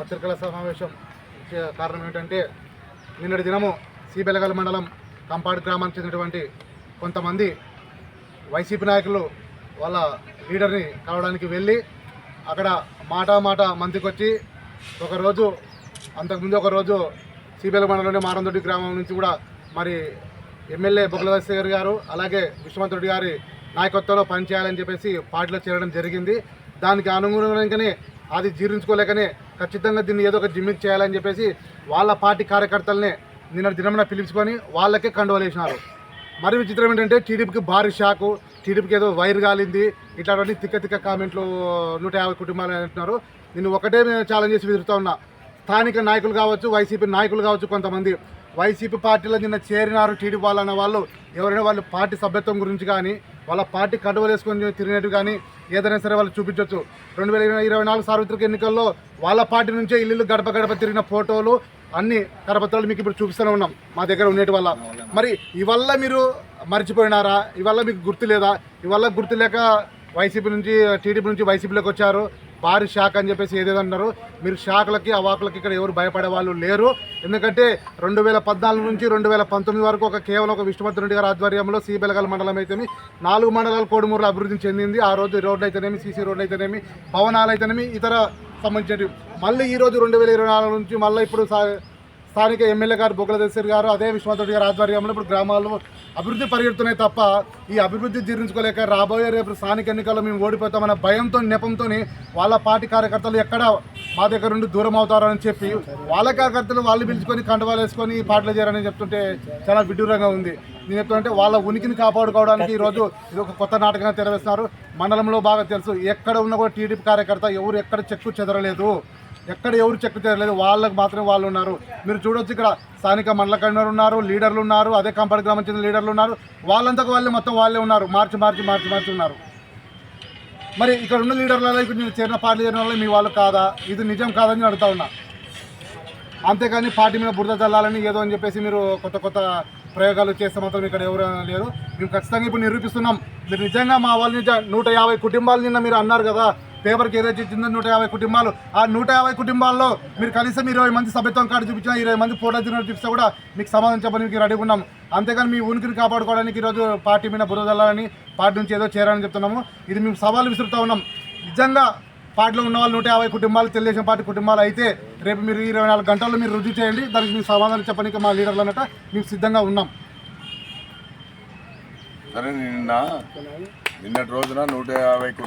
పత్రికల సమావేశం ముఖ్య కారణం ఏంటంటే నిన్నటి దినము సిబెలగల్ మండలం కంపాడు గ్రామానికి చెందినటువంటి కొంతమంది వైసీపీ నాయకులు వాళ్ళ లీడర్ని కలవడానికి వెళ్ళి అక్కడ మాట మాట మందికి వచ్చి ఒకరోజు అంతకుముందు ఒకరోజు సిబిఎల్ మండలంలోని మారందొడ్డి గ్రామం నుంచి కూడా మరి ఎమ్మెల్యే బొగ్గలశేఖర్ గారు అలాగే విశ్వమంతుడి గారి నాయకత్వంలో పనిచేయాలని చెప్పేసి పార్టీలో చేరడం జరిగింది. దానికి అనుగుణంగానే అది జీర్ణించుకోలేకనే ఖచ్చితంగా దీన్ని ఏదో ఒక జిమ్మిక్ చేయాలని చెప్పేసి వాళ్ళ పార్టీ కార్యకర్తలనే నిన్న దినమున పిలుచుకొని వాళ్ళకే కండువలేసినారు మరి విచిత్రం ఏంటంటే టీడీపీకి భారీ షాకు టీడీపీకి ఏదో వైర్ కాలింది ఇట్లాంటివన్నీ తిక్క తిక్క కామెంట్లు నూట యాభై కుటుంబాలు అంటున్నారు. నేను ఒకటే ఛాలెంజ్ చేసి విదురుతా ఉన్నా. స్థానిక నాయకులు కావచ్చు వైసీపీ నాయకులు కావచ్చు కొంతమంది వైసీపీ పార్టీలో నిన్న చేరినారు టీడీపీ వాళ్ళు వాళ్ళు. ఎవరైనా వాళ్ళు పార్టీ సభ్యత్వం గురించి కానీ వాళ్ళ పార్టీ కడువలు వేసుకొని తిరిగినట్టు కానీ ఏదైనా సరే వాళ్ళు చూపించవచ్చు రెండు వేల ఇరవై ఇరవై నాలుగు సార్వత్రిక ఎన్నికల్లో వాళ్ళ పార్టీ నుంచే ఇల్లు గడప గడప తిరిగిన ఫోటోలు అన్ని కరపత్రాలు మీకు ఇప్పుడు చూపిస్తూనే ఉన్నాం మా దగ్గర ఉండేటి వల్ల. మరి ఇవల్ల మీరు మర్చిపోయినారా? ఇవల్ల మీకు గుర్తు లేదా? ఇవల్ల గుర్తు లేక వైసీపీ నుంచి టీడీపీ నుంచి వైసీపీలోకి వచ్చారు. భారీ షాక్ అని చెప్పేసి ఏదేదో అన్నారు. మీరు షాక్లకి అవాకులకి ఇక్కడ ఎవరు భయపడే వాళ్ళు లేరు. ఎందుకంటే రెండు వేల పద్నాలుగు నుంచి రెండు వేల పంతొమ్మిది వరకు ఒక కేవలం ఒక విష్ణువర్ధన్ రెడ్డి గారి ఆధ్వర్యంలో సిబెలగల్ మండలం అయితేనేమి నాలుగు మండలాలు కోడుమూరులో అభివృద్ధి చెందింది. ఆ రోజు రోడ్లు అయితేనేమి సీసీ రోడ్లు అయితేనేమి భవనాలు అయితేనేమి ఇతర సంబంధించినవి. మళ్ళీ ఈ రోజు రెండు వేల ఇరవై నాలుగు నుంచి మళ్ళీ ఇప్పుడు సా- స్థానిక ఎమ్మెల్యే గారు బొగ్గల దేశర్ గారు అదే విశ్వనాథుడి గారు ఆధ్వర్యంలో ఇప్పుడు గ్రామాల్లో అభివృద్ధి పరిగెడుతున్నాయి తప్ప ఈ అభివృద్ధి జీర్ణించుకోలేక రాబోయే రేపు స్థానిక ఎన్నికల్లో మేము ఓడిపోతామన్న భయంతో నెపంతో వాళ్ళ పార్టీ కార్యకర్తలు ఎక్కడ మా దగ్గర నుండి దూరం అవుతారని చెప్పి వాళ్ళ కార్యకర్తలు వాళ్ళు పిలుచుకొని కండవాలు వేసుకొని ఈ చేయాలని చెప్తుంటే చాలా విడ్డూరంగా ఉంది. నేను చెప్తుంటే వాళ్ళ ఉనికిని కాపాడుకోవడానికి ఈరోజు ఇది ఒక కొత్త నాటకంగా తెరవేస్తున్నారు. మండలంలో బాగా తెలుసు ఎక్కడ ఉన్న కూడా టీడీపీ కార్యకర్త ఎవరు ఎక్కడ చెక్కు చెదరలేదు. ఎక్కడ ఎవరు చెక్ చేయలేదు. వాళ్ళకి మాత్రమే వాళ్ళు ఉన్నారు. మీరు చూడొచ్చు ఇక్కడ స్థానిక మండల కన్వీనర్ ఉన్నారు లీడర్లు ఉన్నారు అదే కంపడి గ్రామం చెందిన లీడర్లు ఉన్నారు. వాళ్ళంతకు వాళ్ళే మొత్తం వాళ్ళే ఉన్నారు. మార్చి మార్చి మార్చి మార్చి ఉన్నారు. మరి ఇక్కడ ఉన్న లీడర్లలో ఇప్పుడు నేను చేరిన పార్టీ చేరిన వాళ్ళు మీ వాళ్ళు కాదా? ఇది నిజం కాదని అడుగుతా ఉన్నా. అంతేకాని పార్టీ మీద బురద చల్లాలని ఏదో అని చెప్పేసి మీరు కొత్త కొత్త ప్రయోగాలు చేస్తే మాత్రం ఇక్కడ ఎవరు లేరు. మేము ఖచ్చితంగా ఇప్పుడు నిరూపిస్తున్నాం. మీరు నిజంగా మా వాళ్ళ నిజ నూట యాభై కుటుంబాలు నిన్న మీరు అన్నారు కదా. పేపర్కి ఏదైతే ఇచ్చిందో నూట యాభై కుటుంబాలు ఆ నూట యాభై కుటుంబాల్లో మీరు కనీసం ఇరవై మంది సభ్యత్వం కార్డు చూపించినా ఇరవై మంది ఫోటో దిగినట్టు చూపిస్తే కూడా మీకు సమాధానం చెప్పడానికి రెడీగా ఉన్నాం. అంతేగాని మీ ఉనికిని కాపాడుకోవడానికి ఈరోజు పార్టీ మీద బురదల్లాలని పార్టీ నుంచి ఏదో చేరాలని చెప్తున్నాము. ఇది మేము సవాలు విసురుతూ ఉన్నాం. నిజంగా పార్టీలో ఉన్న వాళ్ళు నూట యాభై కుటుంబాలు తెలుగుదేశం పార్టీ కుటుంబాలు అయితే రేపు మీరు ఇరవై నాలుగు గంటల్లో మీరు రుజువు చేయండి. దానికి మేము సమాధానం చెప్పడానికి మా లీడర్లు అన్నట్టు మేము సిద్ధంగా ఉన్నాం. సరే నిన్న నిన్నటి రోజున నూట యాభై